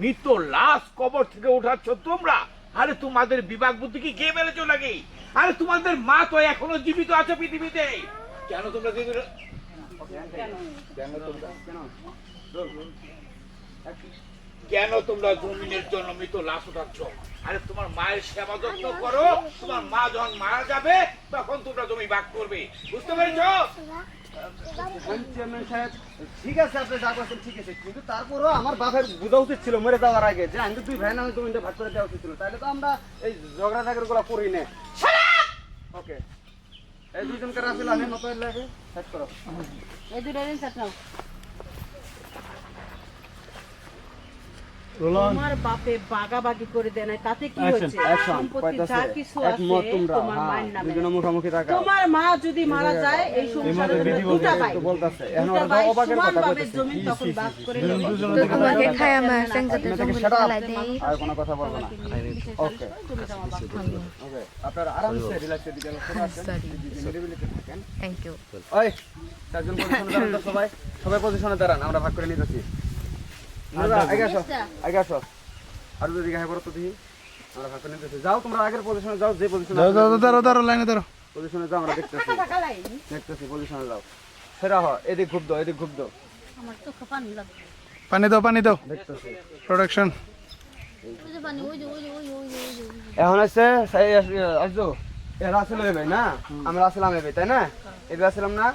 মৃত লাশ কবর থেকে উঠাচ্ছ তোমরা? আরে তোমাদের বিভাগ বুদ্ধি কি কে মেরেছো নাকি? আরে তোমাদের মা তো এখনও জীবিত আছে পৃথিবীতে। কেন তোমরা কেন তোমরা জমিনের জন্য মৃত লাশ উঠাচ্ছ? আরে তোমার মায়ের সেবা যত্ন করো। তোমার মা যখন মারা যাবে, তখন তোমরা জমি ভাগ করবে। বুঝতে পেরেছ? ঠিক আছে আপনি যা করছেন ঠিক আছে কিন্তু তারপরেও আমার বাপের বোঝা উচিত ছিল মরে যাওয়ার আগে যে আমি দুই ভাই না জমিটা ভাগ করে দেওয়া উচিত ছিল। তাহলে তো আমরা এই ঝগড়া ঝাগড়া গুলা করি না। ওকে এই দুজনকে রাখছিল আমি মতো লাগে শেষ করো। এই দুটো দিন সেট নাও। তোমার বাপে বাগাবাগি করে দেয় নাই তাতে কি হয়েছে সম্পত্তি যা কিছু আছে তোমার হ্যাঁ, মায়ের নামে। দুজনে থাকা। তোমার মা যদি মারা যায় এই সংসারে দুটা ভাই। বলতাছে, এখন ভাই কথা সমানভাবে জমি তখন ভাগ করে তোমাকে খায় আমার সঙ্গে আপনাকে ফেলাই দেই। আর কোনো কথা বলব না। ওকে ওকে আপনারা আরামসে রিল্যাক্সে দিকে চলে আসেন নিরিবিলিতে থাকেন। থ্যাংক ইউ ওই চারজন পজিশনে দাঁড়ান সবাই। সবাই পজিশনে দাঁড়ান আমরা ভাগ করে নিতেছি। যাও তোমরা আগের পজিশনে যাও যে পজিশনে দাঁড়ো দাঁড়ো দাঁড়ো দাঁড়ো লাইনে দাঁড়ো পজিশনে যাও আমরা দেখতেছি। দেখতেছি পজিশনে যাও। সেরা হ এদিক ঘুপ দাও এদিক ঘুপ দাও। আমার তো পানি লাগবে পানি দাও পানি দাও। দেখতেছি। প্রোডাকশন পানি ওই যে ওই যে ওই যে ওই যে ওই যে এখন আছে আসছো? এরা আসলে ভাই না? আমরা আসলাম ভাই তাই না? এবার আসলাম না?